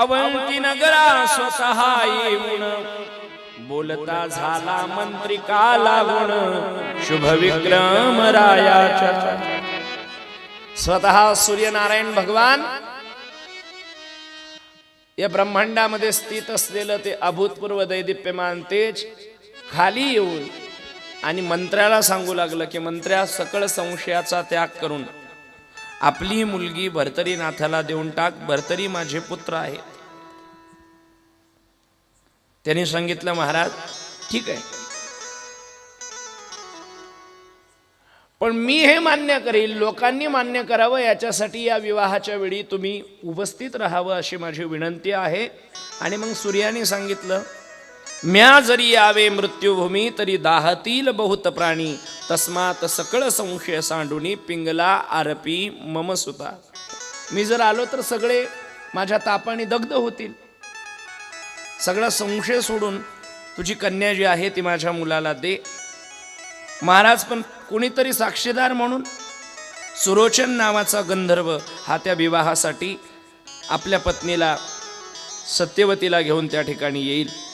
अवंती नगरा स्वतः येऊन बोलता झाला मंत्री काला लागून शुभ विक्रम रायाच्या. स्वतः सूर्यनारायण भगवान या ब्रह्मांडामध्ये स्थित असलेलं ते अभूतपूर्व दैदिप्यमान तेज खाली येऊन आणि मंत्र्याला सांगू लागलं की मंत्र्या सकळ संशयाचा त्याग करून आपली मुलगी भरतरीनाथाला देऊन टाक भरतरी माझे पुत्र आहे. त्यांनी सांगितलं महाराज ठीक आहे. पण मी हे मान्य करेल लोकांनी मान्य करावं याच्यासाठी या विवाहाच्या वेळी तुम्ही उपस्थित राहावं अशी माझी विनंती आहे. आणि मग सूर्याने सांगितलं म्या जरी यावे मृत्यूभूमी तरी दाहतील बहुत प्राणी तस्मात सकळ संशय सांडूनी पिंगला आरपी मम सुता मी जर आलो तर सगळे माझ्या तापाने दग्ध होतील. सगळा संशय सोडून तुझी कन्या जी आहे ती माझ्या मुलाला दे. महाराज पण कोणीतरी साक्षीदार म्हणून सुरोचन नावाचा गंधर्व हा त्या विवाहासाठी आपल्या पत्नीला सत्यवतीला घेऊन त्या ठिकाणी येईल.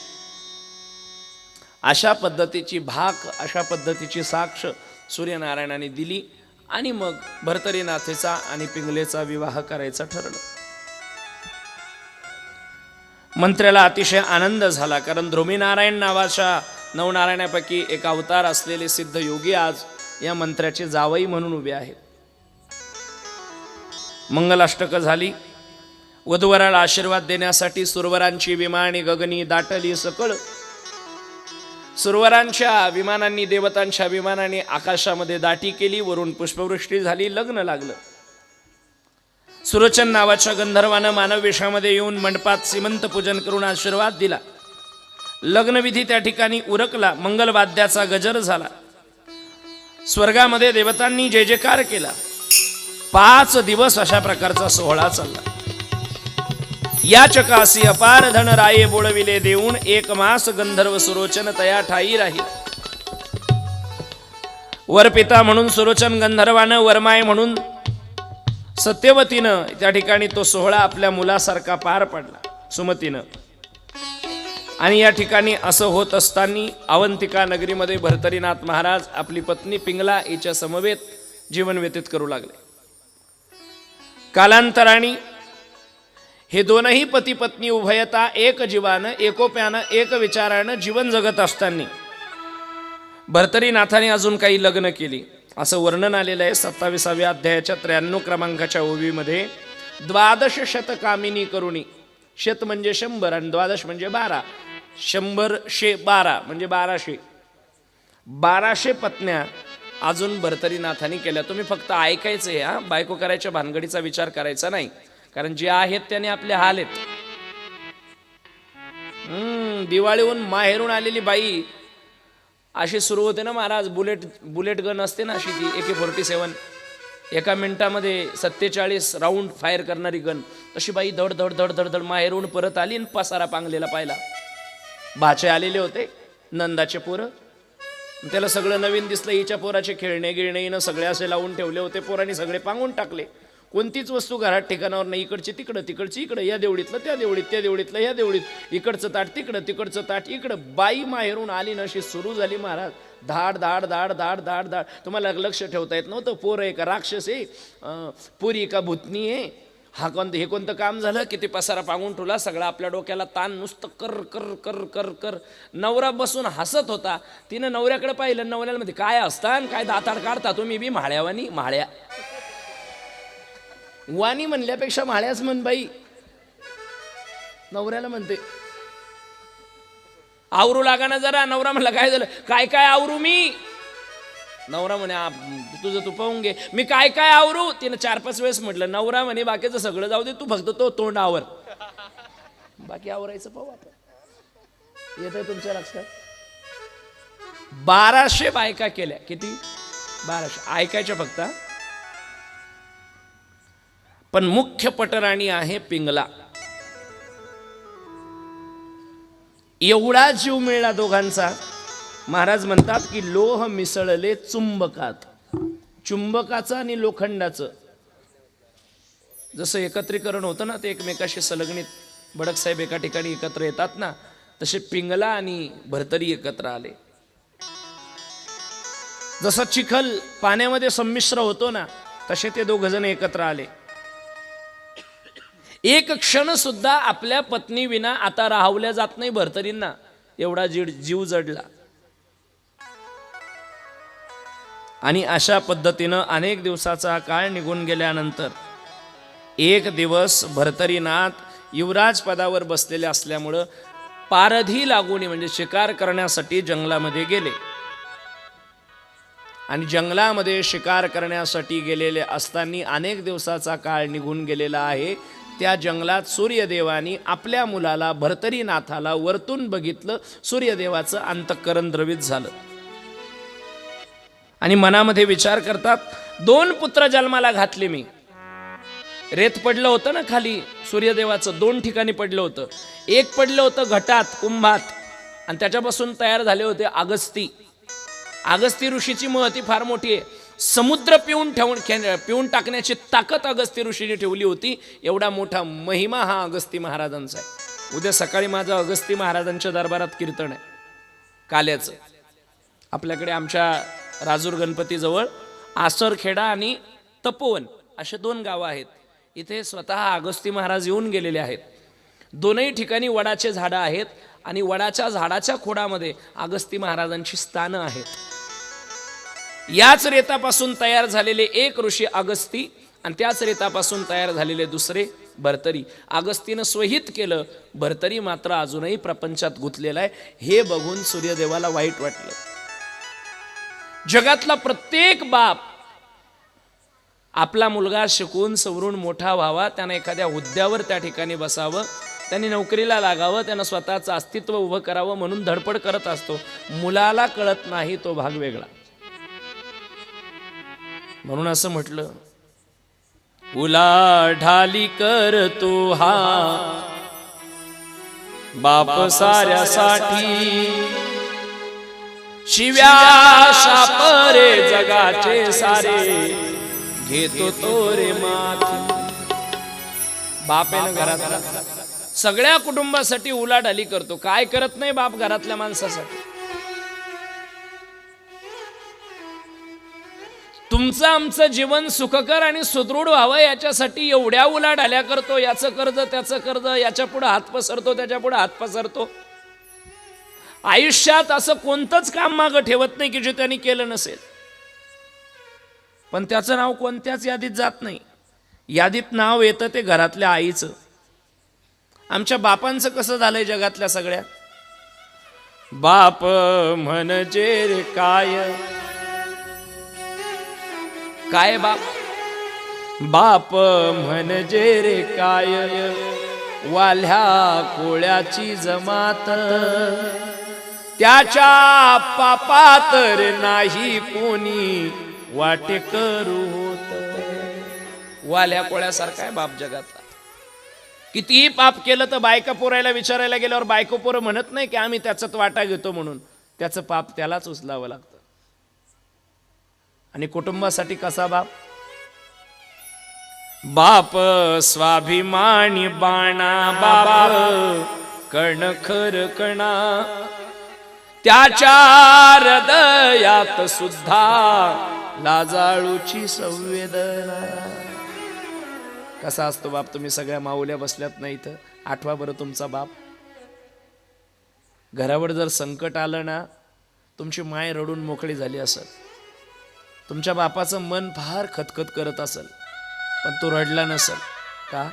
अशा पद्धतीची भाक अशा पद्धतीची साक्ष सूर्यनारायणाने दिली आणि मग भरतरीनाथेचा आणि पिंगलेचा विवाह करायचा ठरलं. मंत्र्याला अतिशय आनंद झाला कारण ध्रुमीनारायण नावाच्या नवनारायणापैकी एक अवतार असलेले सिद्ध योगी आज या मंत्र्याचे जावई म्हणून उभे आहेत. मंगलाष्टक झाली. वधुवराला आशीर्वाद देण्यासाठी सुरवरांची विमानी गगनी दाटली सकळ सुरवरांच्या विमानांनी देवतांच्या विमानाने आकाशामध्ये दाटी केली वरून पुष्पवृष्टी झाली लग्न लागलं. सुरोचन नावाच्या गंधर्वानं मानव वेशामध्ये येऊन मंडपात श्रीमंत पूजन करून आशीर्वाद दिला. लग्नविधी त्या ठिकाणी उरकला मंगलवाद्याचा गजर झाला. स्वर्गामध्ये देवतांनी जय जयकार केला. पाच दिवस अशा प्रकारचा सोहळा चालला. या चकासी अपार धन राये बोळविले देऊन एक मास गंधर्व सुरोचन तया ठाई राहील. वरपिता म्हणून सुरोचन गंधर्वानं वरमाय म्हणून सत्यवतीनं त्या ठिकाणी तो सोहळा आपल्या मुलासारखा पार पडला सुमतीनं. आणि या ठिकाणी असं होत असताना अवंतिका नगरीमध्ये भरतरीनाथ महाराज आपली पत्नी पिंगला हिच्या समवेत जीवन व्यतीत करू लागले. कालांतराने हे दोनही पती पत्नी उभयता एक जीवानं एकोप्यानं एक विचारानं जीवन जगत असताना. भरतरीनाथाने अजून काही लग्न केली. असं वर्णन आलेलं आहे सत्ताविसाव्या अध्यायाच्या त्र्याण्णव क्रमांकाच्या ओवीमध्ये. द्वादश शतकामिनी करुणी. शत म्हणजे शंभर आणि द्वादश म्हणजे बारा. शंभर शे बारा म्हणजे बाराशे. बाराशे पत्न्या अजून भरतरीनाथाने केल्या. तुम्ही फक्त ऐकायचं आहे हा? बायको करायच्या भानगडीचा विचार करायचा नाही. कारण जे आहेत त्याने आपले हाल आहेत. हम्म दिवाळीहून माहेरून आलेली बाई अशी सुरू होते ना महाराज बुलेट बुलेट गन असते ना अशी ती ए के फोर्टी सेवन. एका मिनिटामध्ये सत्तेचाळीस राऊंड फायर करणारी गन. तशी बाई धड धड धड धड धड माहेरून परत आली आणि पसारा पांगलेला पाहिला. भाचे आलेले होते नंदाचे पोरं. त्याला सगळं नवीन दिसलं हिच्या पोराचे खेळणे गिळणे हिनं सगळे असे लावून ठेवले होते पोरांनी सगळे पांगून टाकले. कोणतीच वस्तू घरात ठिकाणावर नाही इकडची तिकडं तिकडची इकडं या देवडीतलं त्या देवडीत त्या देवडीतलं या देवडीत इकडचं ताट तिकडं तिकडचं ताट इकडं. बाई माहेरून आली ना अशी सुरू झाली महाराज. धाड धाड धाड धाड धाड धाड. तुम्हाला लक्ष ठेवता येत नव्हतं पोर आहे का राक्षस आहे? पुरी का भूतनी आहे? हा कोणतं हे कोणतं काम झालं? किती पसारा पांगून ठेवला सगळा आपल्या डोक्याला ताण नुसतं कर कर कर कर कर. नवरा बसून हसत होता. तिनं नवऱ्याकडे पाहिलं नवऱ्यामध्ये काय असतं काय दाताड काढता तुम्ही बी म्हाळ्यावानी? म्हाळ्या वाणी म्हणल्यापेक्षा माळ्यास म्हण बाई. नवऱ्याला म्हणते. आवरू लागाना जरा नवरा म्हणला काय झालं? काय काय आवरू मी? नवरा म्हणे तुझं तू पाहून घे. मी काय काय आवरू? तिनं चार पाच वेळेस म्हटलं नवरा म्हणे बाकीचं सगळं जाऊ दे तू फक्त तो तोंड आवर बाकी आवरायचं पाहू आपण. येत आहे तुमच्या लक्षात? बाराशे बायका केल्या. किती? बाराशे. ऐकायच्या फक्त हा? पण मुख्य पटराणी आहे पिंगला. एवढा जीव मिळला दोघांचा. महाराज म्हणतात की लोह मिसळले चुंबकात. चुंबकाचं आणि लोखंडाचं. जसं एकत्रीकरण होतं ना ते एकमेकाशी संलग्नित. भडकसाहेब एका ठिकाणी एकत्र येतात ना तसे पिंगला आणि भरतरी एकत्र आले. जसं चिखल पाण्यामध्ये संमिश्र होतो ना तसे ते दोघ जण एकत्र आले. एक क्षण सुद्धा आपल्या पत्नी विना आता राहवल्या जात नाही भरतरींना. एवढा जीड जीव जडला. आणि अशा पद्धतीनं अनेक दिवसाचा काळ निघून गेल्यानंतर एक दिवस भरतरीनाथ युवराज पदावर बसलेले असल्यामुळं पारधी लागून म्हणजे शिकार करण्यासाठी जंगलामध्ये गेले. आणि जंगलामध्ये शिकार करण्यासाठी गेलेले असताना अनेक दिवसाचा काळ निघून गेलेला आहे. त्या जंगलात सूर्यदेवानी आपल्या मुलाला भरतरीनाथाला वरतून बघितलं. सूर्यदेवाचं अंतःकरण द्रवित झालं. आणि मनामध्ये विचार करतात दोन पुत्र जन्माला घातले मी. रेत पडलं होतं ना खाली सूर्यदेवाचं दोन ठिकाणी पडलं होतं. एक पडलं होतं घटात कुंभात आणि त्याच्यापासून तयार झाले होते अगस्ती अगस्ती ऋषीची महती फार मोठी आहे. समुद्र पिऊन ठेवून खे- पिऊन टाकण्याची ताकद अगस्ती ऋषीने ठेवली होती एवढा मोठा महिमा हा अगस्ती महाराजांचा आहे. उद्या सकाळी माझं अगस्ती महाराजांच्या दरबारात कीर्तन आहे. काल्याचं. आपल्याकडे आमच्या राजूर गणपतीजवळ आसरखेडा आणि तपोवन असे दोन गावं आहेत. इथे स्वतः अगस्ती महाराज येऊन गेलेले आहेत. दोनही ठिकाणी वडाचे झाडं आहेत आणि वडाच्या झाडाच्या खोडामध्ये अगस्ती महाराजांची स्थानं आहेत. याच रेतापासून तयार झालेले एक ऋषी अगस्ती आणि त्याच रेतापासून तयार झालेले दुसरे भरतरी. अगस्तीनं स्वहित केलं भरतरी मात्र अजूनही प्रपंचात गुंतलेला आहे. हे बघून सूर्यदेवाला वाईट वाटलं. जगातला प्रत्येक बाप आपला मुलगा शिकून सवरून मोठा व्हावा त्यानं एखाद्या हुद्द्यावर त्या ठिकाणी बसावं त्यांनी नोकरीला लागावं त्यानं स्वतःचं अस्तित्व उभं करावं म्हणून धडपड करत असतो. मुलाला कळत नाही तो भाग वेगळा. म्हणून असं म्हटलं उलाढाली कर तू हा बाप साऱ्यासाठी शिव्या शापरे जगाचे सारे घेतो तो रे माथी. बापेनं घरात सगळ्या कुटुंबासाठी उलाढाली करतो. काय करत नाही बाप घरातल्या माणसासाठी? तुमचं आमचं जीवन सुखकर आणि सुदृढ व्हावं याच्यासाठी एवढ्या उलाढाल्या करतो याचं कर्ज त्याचं कर्ज याच्या पुढं हात पसरतो त्याच्या पुढं हात पसरतो. आयुष्यात असं कोणतंच काम मागं ठेवत नाही की जे त्यांनी केलं नसेल. पण त्याचं नाव कोणत्याच यादीत जात नाही. यादीत नाव येतं ते घरातल्या आईचं. आमच्या बापांचं कसं झालंय जगातल्या सगळ्या बाप म्हणजे काय? काय बाप? बाप म्हणजे रे काय? वाल्ह्या कोळ्याची जमात. त्याच्या पापात रे नाही कोणी वाटे करू होत. वाल्या कोळ्यासारखा आहे बाप जगातला. कितीही पाप केलं तर बायका पोरायला विचारायला गेल्यावर बायको पोरं म्हणत नाही की आम्ही त्याच्यात वाटा घेतो म्हणून. त्याचं पाप त्यालाच उचलावं लागतं. आणि कुटुंबासाठी कसा बाप? बाप स्वाभिमानी बाणा बाबा कण खर कणा. त्याच्या हृदयात सुद्धा लाजाळूची संवेदना. कसा असतो बाप तुम्ही सगळ्या माऊल्या बसल्यात नाही इथं? आठवा बरं तुमचा बाप. घरावर जर संकट आलं ना तुमची माय रडून मोकळी झाली असत तुमच्या बापाचं मन फार खतखत करत असेल पण तो रडला नसेल. का?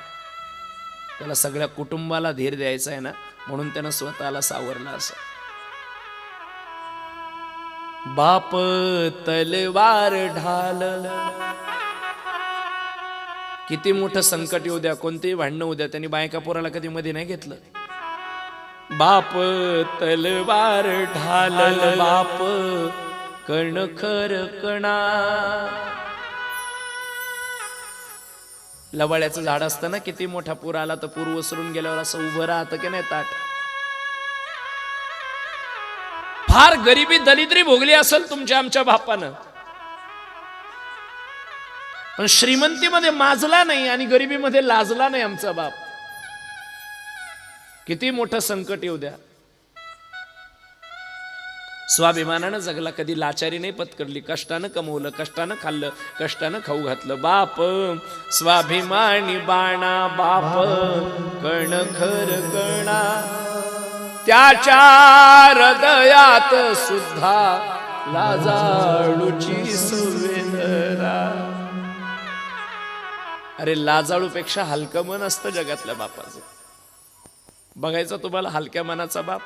त्याला सगळ्या कुटुंबाला धीर द्यायचा आहे ना म्हणून त्यानं स्वतःला सावरला असेल बाप तलवार ढाल. किती मोठं संकट येऊ द्या कोणतेही भांडणं होऊ द्या त्यांनी बायका पोराला कधी मध्ये नाही घेतलं. बाप तलवार ढाल बाप कण खर कणा. लवाळ्याचं झाड असतं ना किती मोठा पूर आला तर पूर वसरून गेल्यावर असं उभं राहतं की नाही ताट? फार गरिबी दलिद्री भोगली असेल तुमच्या आमच्या बापानं पण श्रीमंतीमध्ये माजला नाही आणि गरिबीमध्ये लाजला नाही आमचा बाप. किती मोठं संकट येऊ द्या. स्वाभिमानानं जगला कधी लाचारी नाही पत्करली. कष्टानं कमवलं कष्टानं खाल्लं कष्टानं खाऊ घातलं. बाप स्वाभिमानी बाणा बाप कण खर कणा. त्याच्या हृदयात सुद्धा लाजाळूची सुवेदना. अरे लाजाळूपेक्षा हलकं मन असतं जगातल्या बापाचं. बघायचं तुम्हाला हलक्या मनाचा बाप?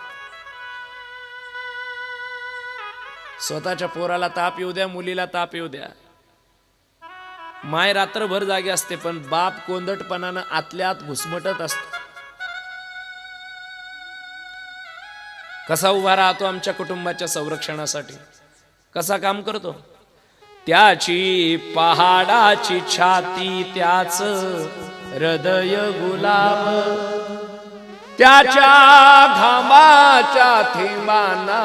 स्वतःच्या पोराला ताप येऊ द्या मुलीला ताप येऊ द्या. माय रात्रभर जागे असते पण बाप कोंदटपणानं आतल्या आत घुसमटत असतो. कसा उभा राहतो आमच्या कुटुंबाच्या संरक्षणासाठी? कसा काम करतो? त्याची पहाडाची छाती त्याच हृदय गुलाब. त्याच्या घामाच्या थेंबांना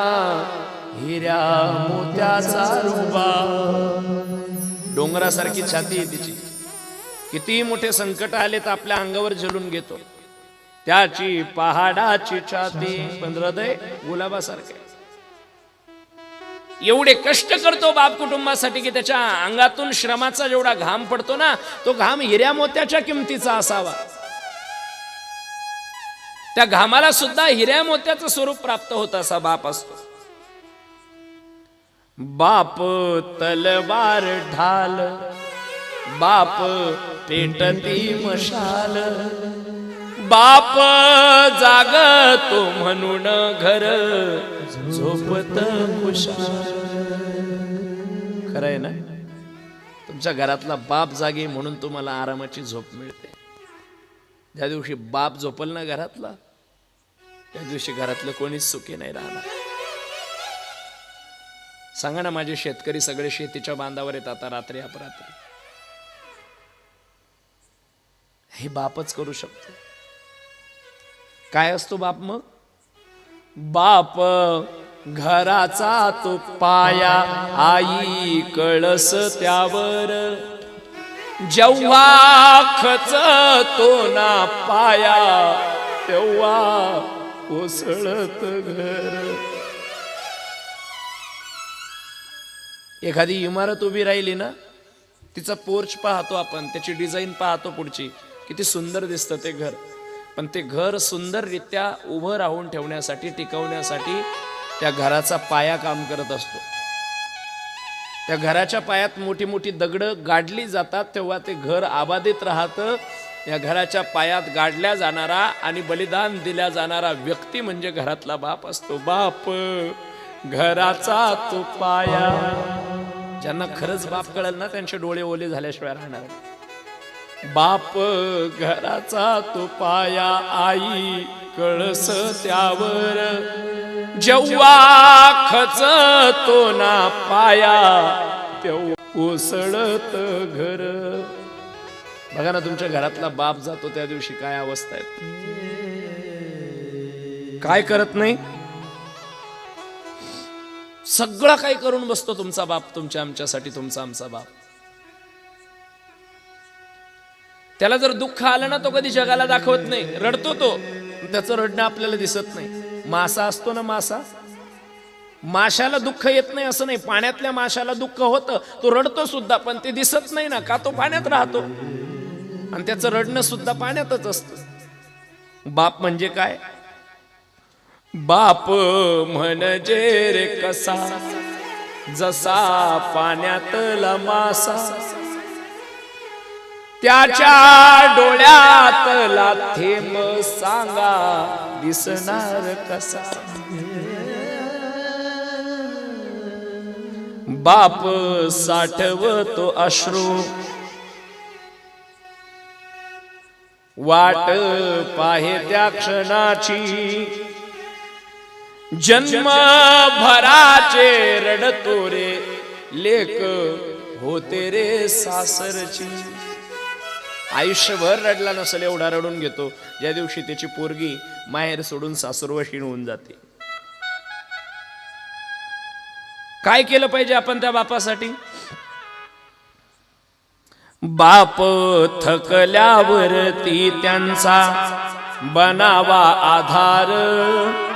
हिऱ्या मोत्याचा रुबा. डोंगरासारखी छाती आहे तिची. किती मोठे संकट आले तर आपल्या अंगावर झेलून घेतो. त्याची पहाडाची छाती पण हृदय गुलाबासारखे एवढे कष्ट करतो बाप कुटुंबासाठी की त्याच्या अंगातून श्रमाचा जेवढा घाम पडतो ना तो घाम हिऱ्या मोत्याच्या किमतीचा असावा. त्या घामाला सुद्धा हिऱ्या मोत्याचं स्वरूप प्राप्त होत असा बाप असतो. बाप तलवार ढाल बाप पेटती मशाल बाप जागतो म्हणून घर झोपत खुशाल. खरंय ना? तुमच्या घरातला बाप जागे म्हणून तुम्हाला आरामाची झोप मिळते. ज्या दिवशी बाप झोपल ना घरातला त्या दिवशी घरातलं कोणीच सुखी नाही राहणार. सांगा ना माझे शेतकरी सगळे शेतीच्या बांधावर येतात आता रात्री अपरात्री. हे बापच करू शकतो. काय असतो बाप मग? बाप घराचा तो पाया आई कळस त्यावर. जेव्हा खच तो ना पाया तेव्हा कोसळत घर. एखादी इमारत उभी राहिली ना तिचा पोर्च पाहतो आपण त्याची डिझाईन पाहतो पुढची. किती सुंदर दिसतं ते घर. पण ते घर सुंदररित्या उभं राहून ठेवण्यासाठी टिकवण्यासाठी त्या घराचा पाया काम करत असतो. त्या घराच्या पायात मोठी मोठी दगडं गाडली जातात तेव्हा ते घर आबादित राहतं. या घराच्या पायात गाडल्या जाणारा आणि बलिदान दिल्या जाणारा व्यक्ती म्हणजे घरातला बाप असतो. बाप! घराचा तो पाया ज्यांना खरंच बाप कळेल ना त्यांचे डोळे ओले झाल्याशिवाय राहणार बाप घराचा तो पाया आई कळस त्यावर. जेव्हा खच तो ना पाया तेव्हा कोसळत घर. बघा ना तुमच्या घरातला बाप जातो त्या दिवशी काय अवस्था आहे? काय करत नाही? सगळं काही करून बसतो तुमचा बाप तुमच्या आमच्यासाठी तुमचा आमचा बाप. त्याला जर दुःख आलं ना तो कधी जगाला दाखवत नाही. रडतो तो. त्याचं रडणं आपल्याला दिसत नाही. मासा असतो ना मासा? माशाला दुःख येत नाही असं नाही. पाण्यातल्या माशाला दुःख होतं. तो रडतो सुद्धा पण ते दिसत नाही ना. का तो पाण्यात राहतो? आणि त्याचं रडणं सुद्धा पाण्यातच असतं. बाप म्हणजे काय? बाप म्हणजे रे कसा जसा पाण्यातला मासा त्याच्या डोळ्यातला थेंब सांगा दिसणार कसा. बाप साठवतो अश्रू वाट पाहे त्या क्षणाची. जन्म भराचे रडतो रे लेक होते रे सासरची. आयुष्यभर रडला नसेल एवढा रडून घेतो. ज्या दिवशी त्याची पोरगी माहेर सोडून सासुरवशीण होऊन जाते. काय केलं पाहिजे आपण त्या बापासाठी? बाप थकल्यावरती त्यांचा बनावा आधार.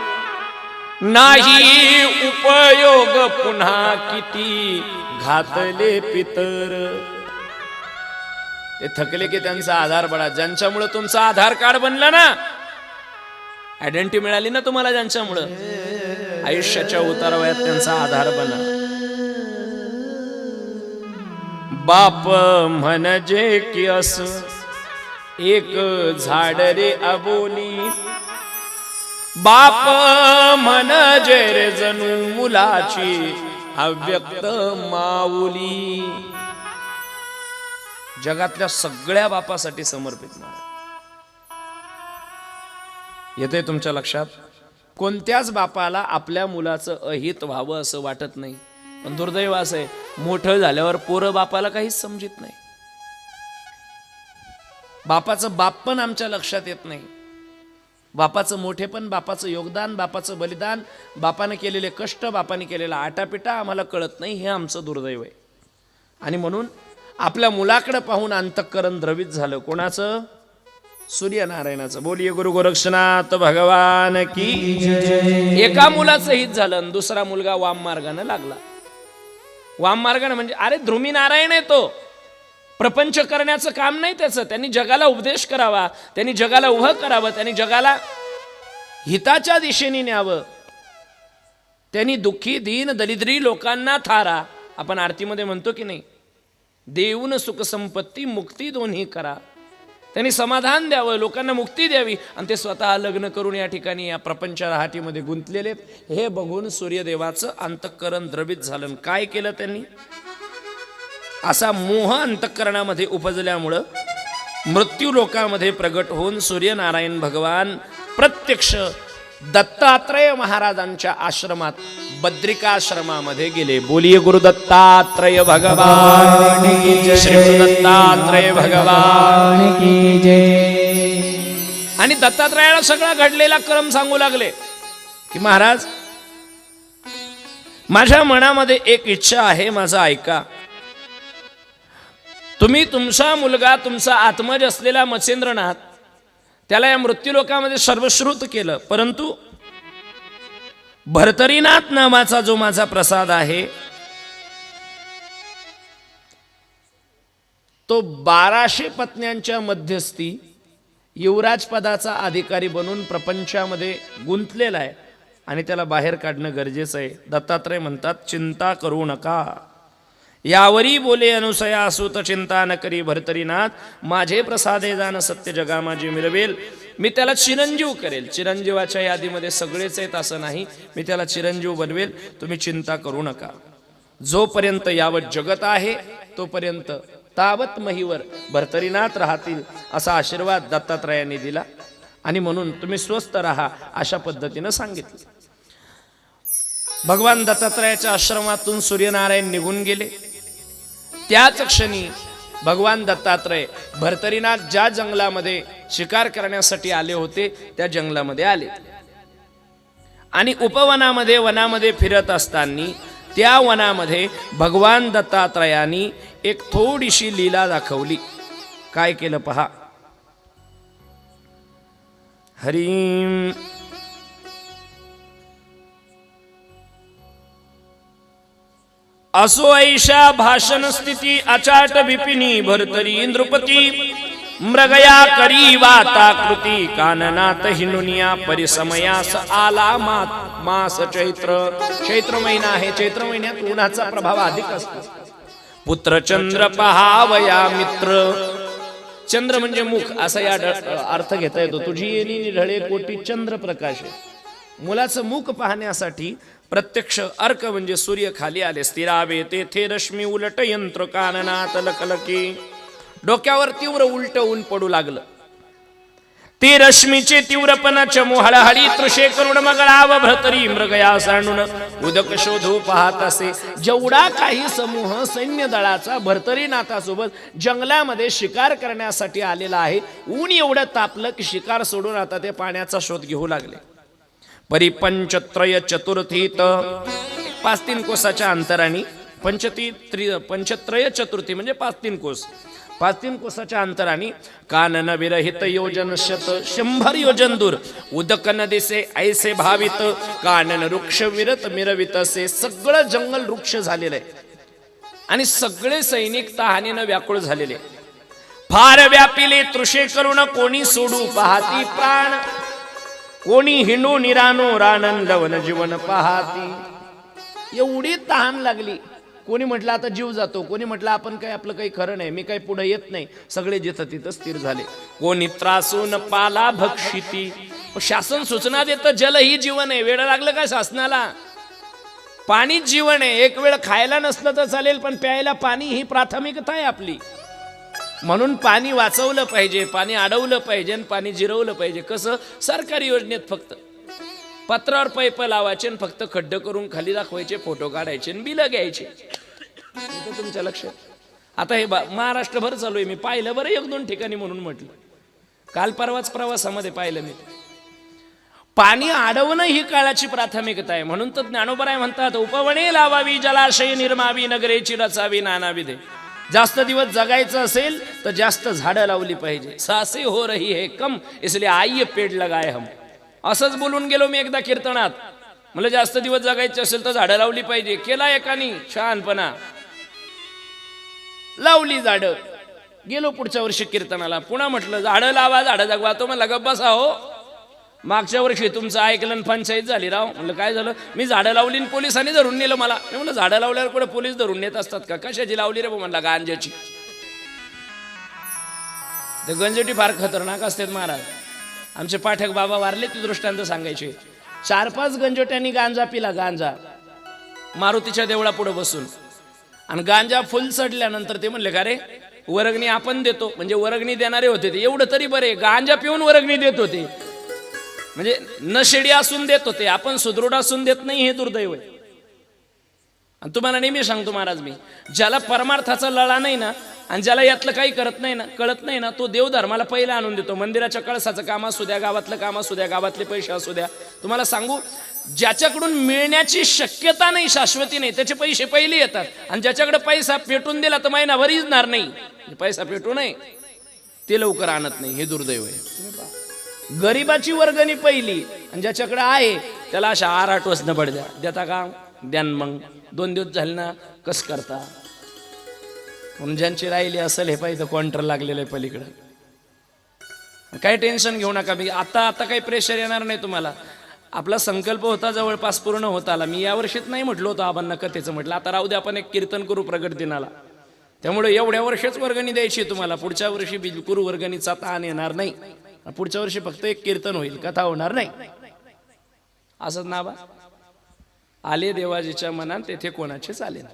नाही उपयोग पुन्हा किती घातले पितर. ते थकले की त्यांचा आधार बडा ज्यांच्यामुळे तुमचं आधार कार्ड बनलं ना आयडेंटिटी मिळाली ना तुम्हाला ज्यांच्यामुळं? आयुष्याच्या उतारवयात त्यांचा आधार बना. बाप म्हणजे की अस एक झाड रे अबोली. बाप म्हणजे रे जणू मुलाची अव्यक्त माऊली. जगातल्या सगळ्या बापासाठी समर्पित महाराज येते तुमच्या लक्षात? कोणत्याच बापाला आपल्या मुलाचं अहित व्हावं असं वाटत नाही. पण दुर्दैव असं आहे मोठं झाल्यावर पोरं बापाला काहीच समजित नाही. बापाचं बाप पण आमच्या लक्षात येत नाही. बापाचं मोठेपण बापाचं योगदान बापाचं बलिदान बापाने केलेले कष्ट बापाने केलेला आटापिटा आम्हाला कळत नाही हे आमचं दुर्दैव आहे. आणि म्हणून आपल्या मुलाकडं पाहून अंतःकरण द्रवित झालं. कोणाचं? सूर्यनारायणाचं. बोलिये गुरु गोरक्षनाथ भगवान की एका मुलाचं हित झालं आणि दुसरा मुलगा वाम मार्गानं लागला. वाम मार्गानं म्हणजे अरे ध्रुमी नारायण आहे तो. प्रपंच करण्याचं काम नाही त्याचं. त्यांनी जगाला उपदेश करावा त्यांनी जगाला उभं करावं त्यांनी जगाला हिताच्या दिशेने न्यावं. त्यांनी दुःखी दीन दलिद्री लोकांना थारा. आपण आरतीमध्ये म्हणतो की नाही देऊन सुखसंपत्ती मुक्ती दोन्ही करा. त्यांनी समाधान द्यावं लोकांना मुक्ती द्यावी आणि ते स्वतः लग्न करून या ठिकाणी या प्रपंच राहाटीमध्ये गुंतलेले हे बघून सूर्यदेवाचं अंतःकरण द्रवित झालं. काय केलं त्यांनी? असा मोह अंतःकरणामध्ये उपजल्यामुळं मृत्यू लोकामध्ये प्रगट होऊन सूर्यनारायण भगवान प्रत्यक्ष दत्तात्रय महाराजांच्या आश्रमात बद्रिकाश्रमामध्ये गेले. बोलिये गुरु दत्तात्रय भगवान श्री दत्तात्रय भगवान जय. आणि दत्तात्रयाला सगळा घडलेला क्रम सांगू लागले. की महाराज माझ्या मनामध्ये एक इच्छा आहे माझं ऐका. तुम्ही तुमचा मुलगा तुमचा आत्मज असलेला मत्स्येंद्रनाथ त्याला या मृत्यूलोकामध्ये सर्वश्रुत केलं. परंतु भरतरीनाथ नावाचा जो माझा प्रसाद आहे तो बाराशे पत्न्यांच्या मध्यस्थी युवराज पदाचा अधिकारी बनून प्रपंचामध्ये गुंतलेला आहे आणि त्याला बाहेर काढणं गरजेचं आहे. दत्तात्रय म्हणतात चिंता करू नका. यावरी बोले अनुसया सुत चिंता न करी भरतरीनाथ माझे प्रसादे जाण सत्य जगा माझी मिळवेल. मी त्याला चिरंजीव करेल. चिरंजीवाच्या यादीमध्ये सगळेच आहेत असं नाही. मी त्याला चिरंजीव बनवेल. तुम्ही चिंता करू नका. जोपर्यंत यावत जगत आहे तोपर्यंत तावत महीवर भरतरीनाथ राहतील असा आशीर्वाद दत्तात्रयांनी दिला. आणि म्हणून तुम्ही स्वस्थ राहा अशा पद्धतीनं सांगितलं. भगवान दत्तात्रयाच्या आश्रमातून सूर्यनारायण निघून गेले. त्याच क्षणी भगवान दत्तात्रय भरतरीनाथ ज्या जंगलामध्ये शिकार करण्यासाठी आले होते त्या जंगलामध्ये आले. आणि उपवनामध्ये वनामध्ये फिरत असताना त्या वनामध्ये भगवान दत्तात्रयानी एक थोडीशी लीला दाखवली. काय केलं पहा? हरी असो ऐशा भाषण स्थिती अचाट विपिनी भरतरी नृपती मृगया करी वाता कृती काननात हिनुनिया परिसमयास आला मास चैत्र चैत्र महिना आहे चैत्र महिन्यात उन्हाचा प्रभाव अधिक असतो. पुत्र चंद्र पहावया मित्र. चंद्र म्हणजे मुख असा या अर्थ घेता येतो. तुझी येणी निढळे कोटी चंद्र प्रकाश आहे. मुलाचं मुख पाहण्यासाठी प्रत्यक्ष अर्क म्हणजे सूर्य खाली आले स्थिरावे तेथे रश्मी उलट यंत्र काननात लकलकी डोक्यावर तीव्र उलट ऊन पडू लागलं. ते रश्मीचे तीव्रपणाच्या मोहळाहळी तृषे करुण मगळाव भ्रतरी मृगया सांडून उदक शोधू पाहत असे. जेवढा काही समूह सैन्य दळाचा भरतरी नाथासोबत जंगलामध्ये शिकार करण्यासाठी आलेला आहे ऊन एवढं तापलं की शिकार सोडून आता ते पाण्याचा शोध घेऊ लागले. परिपंचत्रय चतुर्थीत. पाच तीन कोसाच्या अंतराने पंचती त्रि पंचत्रय चतुर्थी म्हणजे पाच तीन कोस. पाच तीन कोसाच्या अंतराने कानन विरहित योजन शत शंभर योजन दूर. उदक न दिसे ऐसे भावित कानन वृक्ष विरत मिरवित असे सगळं जंगल वृक्ष झालेलं आहे. आणि सगळे सैनिक तहानेनं व्याकुळ झालेले. फार व्यापिले तृषे करून कोणी सोडू पाहती प्राण. कोणी हिंडू निरानो रानन लवन जीवन पाहती. एवढी तहान लागली. कोणी म्हटलं आता जीव जातो कोणी म्हटलं आपण काय आपलं काही खरं नाही मी काही पुढे येत नाही. सगळे जिथं तिथं स्थिर झाले. कोणी त्रासून पाला भक्षिती. शासन सूचना देतं जल ही जीवन आहे. वेळ लागलं का शासनाला? पाणीच जीवन आहे. एक वेळ खायला नसलं तर चालेल पण प्यायला पाणी ही प्राथमिकता आहे आपली. म्हणून पाणी वाचवलं पाहिजे पाणी अडवलं पाहिजे आणि पाणी जिरवलं पाहिजे. कसं? सरकारी योजनेत फक्त पत्रावर पैप लावायचे आणि फक्त खड्ड करून खाली दाखवायचे फोटो काढायचे आणि बिलं घ्यायचे. तुमच्या लक्षात? आता हे बा- महाराष्ट्रभर चालू आहे. मी पाहिलं बरं एक दोन ठिकाणी म्हणून म्हटलं. काल परवाच प्रवासामध्ये पाहिलं मी. पाणी अडवणं ही काळाची प्राथमिकता आहे. म्हणून तर ज्ञानोपराय म्हणतात उपवणे लावावी जलाशय निर्मावी नगरेची रचावी नानाविधे. जास्त दिवस जगायचं असेल तर जास्त झाडं लावली पाहिजे. सासे हो रही हे कम इसलिए आईये पेड लगाय हम. असंच बोलून गेलो मी एकदा कीर्तनात. मला जास्त दिवस जगायचे असेल तर झाडं लावली पाहिजे. केला एकानी? छानपणा. लावली झाडं. गेलो पुढच्या वर्षी कीर्तनाला. पुन्हा म्हटलं झाडं लावा झाडं जगवा. तो मला गप्पा हो. मागच्या वर्षी तुमचं ऐकलं पंचायत झाली राव. म्हणलं काय झालं? मी झाडं लावली आणि पोलिसांनी धरून नेलं मला. मी म्हणलं झाडं लावल्यावर कुठे पोलीस धरून नेत असतात का? कशाची लावली रे म्हणला गांजाची ते गंजटी फार खतरनाक असतात महाराज. आमचे पाठक बाबा वारले ते दृष्टांत सांगायचे. चार पाच गंजोट्यांनी गांजा पिला गांजा. मारुतीच्या देवळा पुढे बसून. आणि गांजा फुल चढल्यानंतर ते म्हणले का रे? वरगणी आपण देतो. म्हणजे वरगणी देणारे होते ते. एवढं तरी बरे गांजा पिऊन वर्गणी देत होते. म्हणजे नशेडी असून देत होते. आपण सुदृढ असून देत नाही हे दुर्दैव आहे. आणि तुम्हाला नेहमी सांगतो महाराज मी ज्याला परमार्थाचा लळा नाही ना आणि ज्याला यातलं काही करत नाही ना कळत नाही ना तो देवधर्माला पहिला आणून देतो. मंदिराच्या कळसाचं काम असू द्या गावातलं काम असू द्या गावातले पैसे असू द्या. तुम्हाला सांगू ज्याच्याकडून मिळण्याची शक्यता नाही शाश्वती नाही त्याचे पैसे पहिले येतात. आणि ज्याच्याकडे पैसा पेटून दिला तर महिनाभर येणार नाही. पैसा पेटू नये. ते लवकर आणत नाही हे दुर्दैव आहे. गरिबाची वर्गणी पहिली आणि ज्याच्याकडे आहे त्याला अशा आर आठ वसनं पडद्या देता का? द्यान मग. दोन दिवस झाले ना कस करता? म्हणून ज्यांची राहिली असेल हे पाहिजे कॉन्टर लागलेलं आहे पलीकडं. काही टेन्शन घेऊ नका. मी आता आता काही प्रेशर येणार नाही तुम्हाला. आपला संकल्प होता जवळपास पूर्ण होत आला मी या वर्षीत नाही म्हटलं होतं आबांना कथेचं म्हटलं. आता राहू दे आपण एक कीर्तन करू प्रगट दिनाला. त्यामुळे एवढ्या वर्षच वर्गणी द्यायची तुम्हाला. पुढच्या वर्षी बिलकुल वर्गणीचा ताण येणार नाही. पुढच्या वर्षी फक्त एक कीर्तन होईल कथा होणार नाही. असंच ना बा? आले देवाजीच्या मनात तेथे कोणाचे चालेल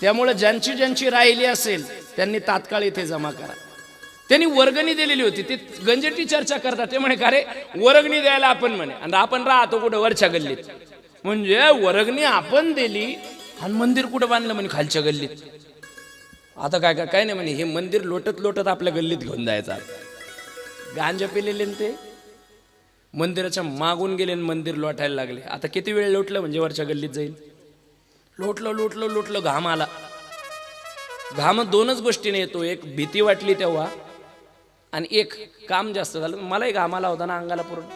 त्यामुळे ज्यांची ज्यांची राहिली असेल त्यांनी तात्काळ इथे जमा करा. त्यांनी वर्गणी दिलेली होती ते गंजेटी चर्चा करतात. ते म्हणे का रे वर्गणी द्यायला आपण म्हणे आणि आपण राहतो कुठं वरच्या गल्लीत. म्हणजे वर्गणी आपण दिली आणि मंदिर कुठं बांधलं म्हणे खालच्या गल्लीत. आता काय काय काय नाही म्हणे हे मंदिर लोटत लोटत आपल्या गल्लीत घेऊन जायचं आता. गांजा पिलेले ते. मंदिराच्या मागून गेले आणि मंदिर लोटायला लागले. आता किती वेळ लोटलं म्हणजे वरच्या गल्लीत जाईल लोटलं लोटलं लोटलं घाम आला. घाम दोनच गोष्टीने येतो. एक भीती वाटली तेव्हा आणि एक काम जास्त झालं. मलाही घाम आला होता ना अंगाला पूर्ण.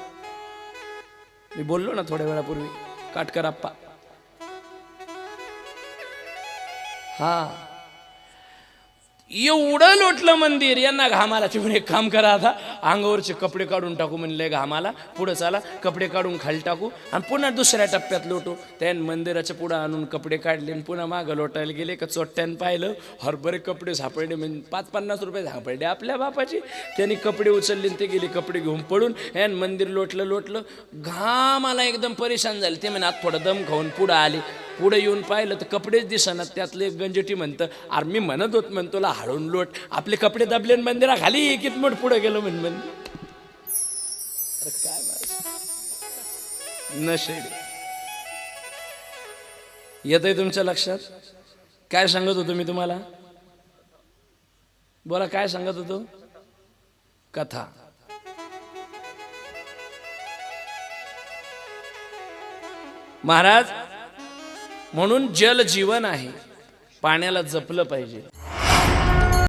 मी बोललो ना थोड्या वेळापूर्वी काटकर आप्पा. हा. एवढं लोटलं मंदिर. यांना घामाला तिकडे एक काम करा आता. अंगावरचे कपडे काढून टाकू म्हणले घामाला. पुढं चाला कपडे काढून खाली टाकू आणि पुन्हा दुसऱ्या टप्प्यात लोटू. त्यान मंदिराच्या पुढं आणून कपडे काढले आणि पुन्हा मागं लोटायला गेले का चोट्ट्यानं पाहिलं. हरभरे कपडे सापडले म्हणजे पाच पन्नास रुपये सापडले आपल्या बापाचे. त्यांनी कपडे उचलले आणि ते गेले कपडे घेऊन पडून. यान मंदिर लोटलं लोटलं. घामाला एकदम परेशान झाले. ते म्हणे आत थोडं दम खाऊन पुढं आले. पुढे येऊन पाहिलं तर कपडेच दिसणार त्यातले एक गंजटी म्हणतं अरे मी म्हणत होत म्हण तुला हाडून लोट. आपले कपडे दबले मंदिरा खाली कितमट पुढे गेलो म्हण म्हण. अरे काय नशेड. येत आहे तुमच्या लक्षात? काय सांगत होतो मी तुम्हाला? बोला काय सांगत होतो? कथा. महाराज म्हणून जल जीवन आहे. पाण्याला जपलं पाहिजे.